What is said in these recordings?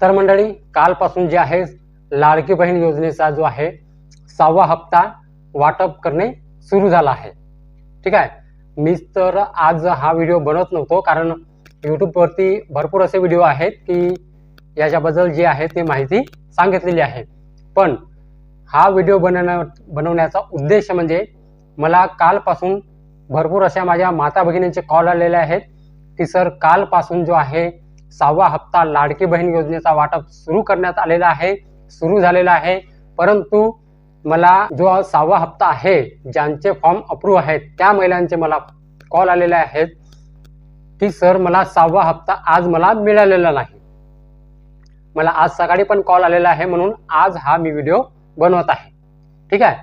तर मंडळी कालपासून जे आहे लाडकी बहीण योजनेचा जो आहे सहावा हप्ता वाटप करणे सुरू झाला आहे. ठीक आहे? मीच तर आज हा व्हिडिओ बनवत नव्हतो कारण यूट्यूबवरती भरपूर असे व्हिडिओ आहेत की याच्याबद्दल जे आहे ते माहिती सांगितलेली आहे. पण हा व्हिडिओ बनवण्या बनवण्याचा उद्देश म्हणजे मला कालपासून भरपूर अशा माझ्या माता भगिनींचे कॉल आलेले आहेत की सर कालपासून जो आहे सहावा हप्ता लाडकी बहीण योजनेचा वाटप सुरू करण्यात आलेला आहे सुरू झालेला आहे. परंतु मला जो सहावा हप्ता आहे ज्यांचे फॉर्म अप्रूव्ह आहेत त्या महिलांचे मला कॉल आलेले आहेत की सर मला सहावा हप्ता आज मला मिळालेला नाही. मला आज सकाळी पण कॉल आलेला आहे म्हणून आज हा मी व्हिडिओ बनवत आहे. ठीक आहे?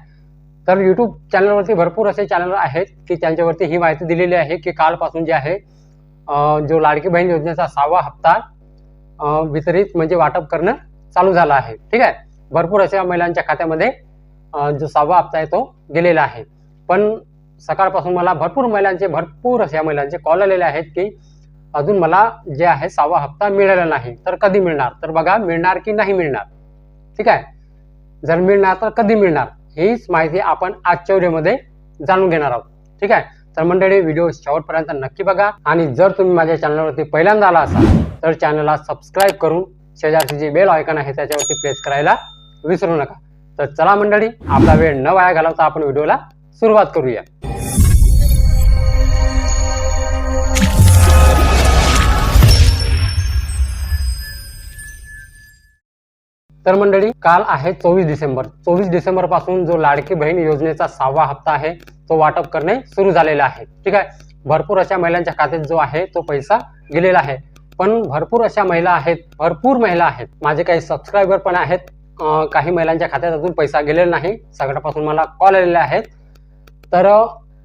तर यूट्यूब चॅनलवरती भरपूर असे चॅनल आहेत की त्यांच्यावरती ही माहिती दिलेली आहे की कालपासून जे आहे जो लाडकी बहीण योजनेचा सहावा हप्ता वितरित म्हणजे वाटप करणं चालू झालं आहे. ठीक आहे? भरपूर अशा महिलांच्या खात्यामध्ये जो सहावा हप्ता आहे तो गेलेला आहे. पण सकाळपासून मला भरपूर महिलांचे भरपूर अशा महिलांचे कॉल आलेले आहेत की अजून मला जे आहे सहावा हप्ता मिळाला नाही तर कधी मिळणार? तर बघा मिळणार की नाही मिळणार? ठीक आहे? जर मिळणार तर कधी मिळणार? हीच माहिती आपण आजच्या व्हिडिओमध्ये जाणून घेणार आहोत. ठीक आहे? तर मंडळी व्हिडिओ शेवटपर्यंत नक्की बघा. आणि जर तुम्ही माझ्या चॅनलवरती पहिल्यांदा आला असाल तर चॅनलला सबस्क्राईब करून शेजारची जे बेल आयकन आहे त्याच्यावरती प्रेस करायला विसरू नका. तर चला मंडळी आपला वेळ न वाया घालवता आपण व्हिडिओला सुरुवात करूया. तर मंडळी काल आहे चोवीस डिसेंबर. चोवीस डिसेंबरपासून जो लाडकी बहीण योजनेचा सहावा हप्ता आहे तो वाटप करणे सुरू झालेला आहे. ठीक आहे? भरपूर अशा महिलांच्या खात्यात जो आहे तो पैसा गेलेला आहे. पण भरपूर अशा महिला आहेत भरपूर महिला आहेत. माझे काही सबस्क्रायबर पण आहेत. काही महिलांच्या खात्यात अजून पैसा गेलेला नाही. सगळ्यापासून मला कॉल आलेले आहेत. तर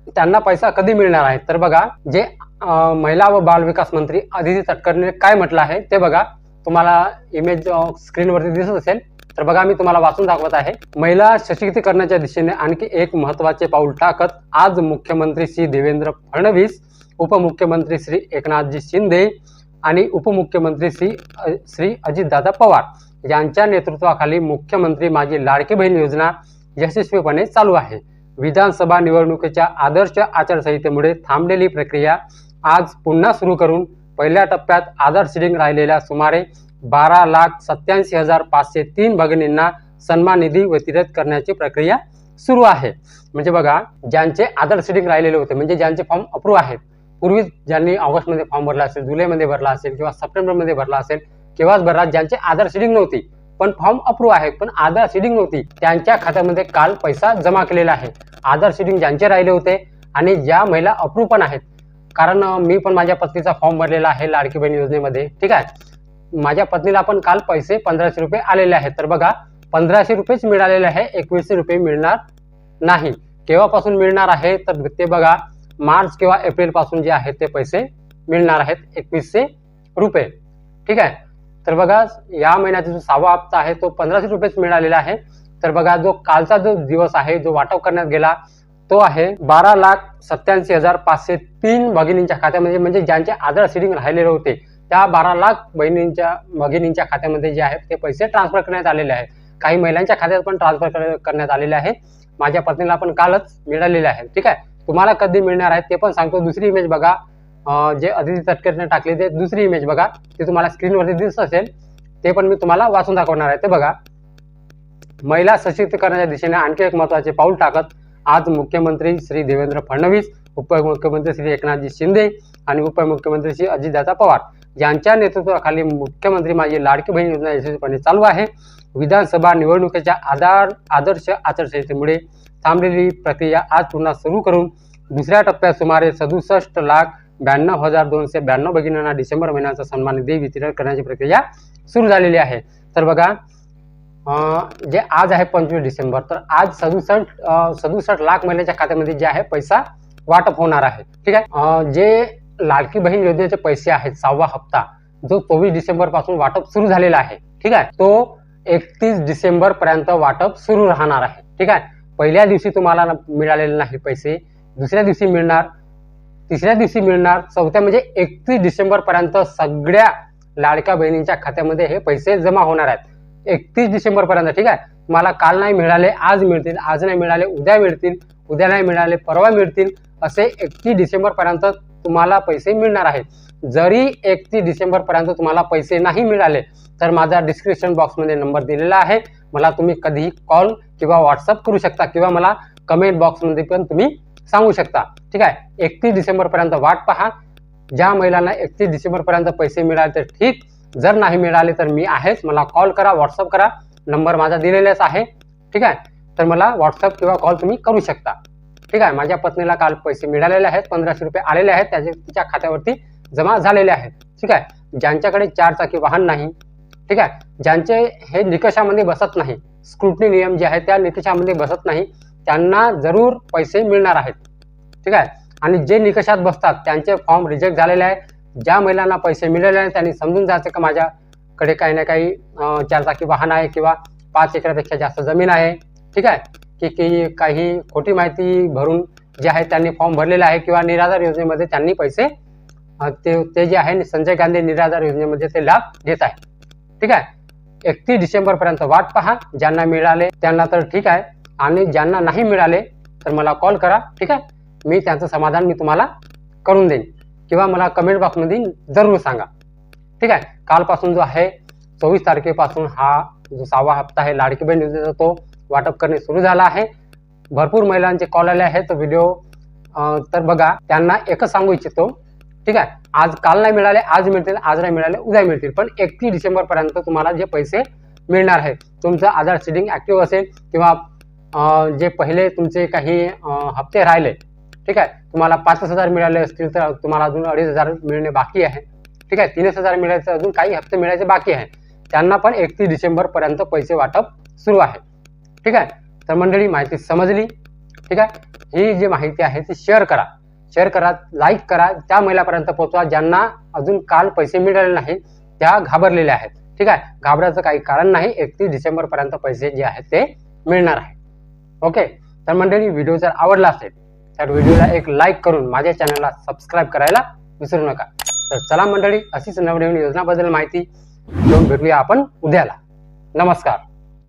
त्यांना पैसा कधी मिळणार आहे? तर बघा जे महिला व बाल विकास मंत्री अदिती तटकरने काय म्हटलं आहे ते बघा. तुम्हाला इमेज स्क्रीनवरती दिसत असेल. तर बघा मी तुम्हाला वाचून दाखवत आहे. महिला सशक्तीकरणाच्या दिशेने आणखी एक महत्त्वाचे पाऊल टाकत आज मुख्यमंत्री श्री देवेंद्र फडणवीस उपमुख्यमंत्री श्री एकनाथजी शिंदे आणि उपमुख्यमंत्री श्री श्री अजितदादा पवार यांच्या नेतृत्वाखाली मुख्यमंत्री माझी लाडकी बहीण योजना यशस्वीपणे चालू आहे. विधानसभा निवडणुकीच्या आदर्श आचारसंहितेमुळे थांबलेली प्रक्रिया आज पुन्हा सुरू करून पहिल्या टप्प्यात आधार सीडिंग राहिलेल्या सुमारे बारा लाख सत्याऐंशी हजार पाचशे तीन भगिनींना सन्मान निधी वितरित करण्याची प्रक्रिया सुरू आहे. म्हणजे बघा ज्यांचे आदर सिटिंग राहिलेले होते म्हणजे ज्यांचे फॉर्म अप्रूव्ह आहेत पूर्वी ज्यांनी ऑगस्टमध्ये फॉर्म भरला असेल जुलैमध्ये भरला असेल किंवा सप्टेंबरमध्ये भरला असेल केव्हाच भरला ज्यांचे आधार सीडिंग नव्हती पण फॉर्म अप्रूव्ह आहे पण आधार सीडिंग नव्हती त्यांच्या खात्यामध्ये काल पैसा जमा केलेला आहे. आधार सिडिंग ज्यांचे राहिले होते आणि ज्या महिला अप्रूव्ह पण आहेत. कारण मी पण माझ्या पत्नीचा फॉर्म भरलेला आहे लाडकी बहीण योजनेमध्ये ठीक आहे? माझ्या पत्नीला पण काल पैसे पंधराशे रुपये आलेले आहेत. तर बघा पंधराशे रुपयेच मिळालेले आहे एकवीसशे रुपये मिळणार नाही. केव्हापासून मिळणार आहे? तर ते बघा मार्च किंवा एप्रिलपासून जे आहे ते पैसे मिळणार आहेत एकवीसशे रुपये. ठीक आहे? तर बघा या महिन्याचा जो सहावा हप्ता आहे तो पंधराशे रुपयेच मिळालेला आहे. तर बघा जो कालचा जो दिवस आहे जो वाटप करण्यात गेला तो आहे बारा लाख सत्याऐंशी हजार पाचशे तीन भगिनींच्या खात्यामध्ये म्हणजे ज्यांचे आधार सिडिंग राहिलेले होते. त्या बारा लाख बहिणींच्या भगिनींच्या खात्यामध्ये जे आहेत ते पैसे ट्रान्सफर करण्यात आलेले आहेत. काही महिलांच्या खात्यात पण ट्रान्सफर करण्यात आलेले आहे माझ्या पत्नीला पण कालच मिळालेले आहे ठीक आहे? तुम्हाला कधी मिळणार आहे ते पण सांगतो. दुसरी इमेज बघा. जे अदिती तटकरेने टाकली ते दुसरी इमेज बघा. ते तुम्हाला स्क्रीनवरती दिसत असेल. ते पण मी तुम्हाला वाचून दाखवणार आहे. ते बघा. महिला सशक्तीकरणाच्या दिशेने आणखी एक महत्त्वाचे पाऊल टाकत आज मुख्यमंत्री श्री देवेंद्र फडणवीस उपमुख्यमंत्री श्री एकनाथजी शिंदे आणि उपमुख्यमंत्री श्री अजितदादा पवार. यांच्या नेतृत्वाखाली मुख्यमंत्री माझी लाडकी बहीण योजना यशस्वीपणे चालू आहे. विधानसभा निवडणुकीच्या आधार आदर्श आचारसंहितेमुळे थांबलेली प्रक्रिया आज पुन्हा सुरू करून दुसऱ्या टप्प्यात सुमारे सदुसष्ट लाख ब्याण्णव हजार दोनशे ब्याण्णव भगिनींना डिसेंबर महिन्याचा सन्मान निधी वितरण करण्याची प्रक्रिया सुरू झालेली आहे. तर बघा जे आज आहे पंचवीस डिसेंबर तर आज सदुसष्ट सदुसष्ट लाख महिन्याच्या खात्यामध्ये जे आहे पैसा वाटप होणार आहे. ठीक आहे? जे लाडकी बहीण योजनेचे पैसे आहेत सहावा हप्ता जो चोवीस डिसेंबरपासून वाटप सुरू झालेला आहे ठीक आहे? तो एकतीस डिसेंबर पर्यंत वाटप सुरू राहणार आहे ठीक आहे? पहिल्या दिवशी तुम्हाला मिळालेले नाही पैसे दुसऱ्या दिवशी मिळणार तिसऱ्या दिवशी मिळणार चौथ्या म्हणजे एकतीस डिसेंबर पर्यंत सगळ्या लाडक्या बहिणींच्या खात्यामध्ये हे पैसे जमा होणार आहेत. एकतीस डिसेंबर पर्यंत ठीक आहे? तुम्हाला काल नाही मिळाले आज मिळतील आज नाही मिळाले उद्या मिळतील उद्या नाही मिळाले परवा मिळतील असे एकतीस डिसेंबर पर्यंत तुम्हाला पैसे मिळणार आहेत. जरी एकतीस डिसेंबर पर्यंत तुम्हाला पैसे नाही मिळाले तर माझा डिस्क्रिप्शन बॉक्समध्ये नंबर दिलेला आहे. मला तुम्ही कधीही कॉल किंवा व्हॉट्सअप करू शकता किंवा मला कमेंट बॉक्समध्ये पण तुम्ही सांगू शकता. ठीक आहे? एकतीस डिसेंबर पर्यंत वाट पहा. ज्या महिलांना एकतीस डिसेंबर पर्यंत पैसे मिळाले तर ठीक. जर नाही मिळाले तर मी आहेच. मला कॉल करा व्हॉट्सअप करा. नंबर माझा दिलेलाच आहे. ठीक आहे? तर मला व्हॉट्सअप किंवा कॉल तुम्ही करू शकता. ठीक आहे माझ्या पत्नीला काल पैसे मिळालेले आहेत पंधराशे रुपये आलेले आहेत त्याचे तिच्या खात्यावरती जमा झालेले आहेत. ठीक आहे ज्यांच्याकडे चार चाकी वाहन नाही ठीक आहे ज्यांचे हे निकषामध्ये बसत नाही स्क्रुटनी नियम जे आहे त्या निकषामध्ये बसत नाही त्यांना जरूर पैसे मिळणार आहेत. ठीक आहे आणि जे निकषात बसतात त्यांचे फॉर्म रिजेक्ट झालेले आहे ज्या महिलांना पैसे मिळाले आहेत त्यांनी समजून जायचं का माझ्याकडे काही ना काही चारचाकी वाहन आहे किंवा पाच एकरापेक्षा जास्त जमीन आहे. ठीक आहे की की काही खोटी माहिती भरून जे आहे त्यांनी फॉर्म भरलेला आहे किंवा निराधार योजनेमध्ये त्यांनी पैसे ते ते जे आहे संजय गांधी निराधार योजनेमध्ये ते लाभ घेत आहे. ठीक आहे? एकतीस डिसेंबर पर्यंत वाट पहा ज्यांना मिळाले त्यांना तर ठीक आहे. आणि ज्यांना नाही मिळाले तर मला कॉल करा ठीक आहे? मी त्यांचं समाधान मी तुम्हाला करून देईन. किंवा मला कमेंट बॉक्समध्ये जरूर सांगा. ठीक आहे? कालपासून जो आहे चोवीस तारखेपासून हा जो सहावा हप्ता आहे लाडकी बहीण योजनेचा तो वाटप करणे सुरू झालं आहे. भरपूर महिलांचे कॉल आले आहेत व्हिडिओ तर बघा त्यांना एकच सांगू इच्छितो. ठीक आहे? आज काल नाही मिळाले आज मिळतील आज नाही मिळाले उद्या मिळतील. पण एकतीस डिसेंबर पर्यंत तुम्हाला जे पैसे मिळणार आहे तुमचं आधार सिडिंग ऍक्टिव्ह असेल किंवा जे पहिले तुमचे काही हप्ते राहिले ठीक आहे? तुम्हाला पाच हजार मिळाले असतील तर तुम्हाला अजून अडीच हजार मिळणे बाकी आहे. ठीक आहे? तीनच हजार मिळायचं अजून काही हप्ते मिळायचे बाकी आहे. त्यांना पण एकतीस डिसेंबर पर्यंत पैसे वाटप सुरू आहे. ठीक आहे? तर मंडळी माहिती समजली? ठीक आहे? ही जी माहिती आहे ती शेअर करा. शेअर करा लाईक करा. त्या महिलापर्यंत पोहोचवा ज्यांना अजून काल पैसे मिळाले नाही त्या घाबरलेल्या आहेत. ठीक आहे? घाबरायचं काही कारण नाही. एकतीस डिसेंबर पर्यंत पैसे जे आहेत ते मिळणार आहे ओके तर मंडळी व्हिडिओ जर आवडला असेल तर व्हिडिओला एक लाईक करून माझ्या चॅनलला सबस्क्राईब करायला विसरू नका. तर चला मंडळी अशीच नवनवीन योजनाबद्दल माहिती घेऊन भेटूया आपण उद्याला. नमस्कार.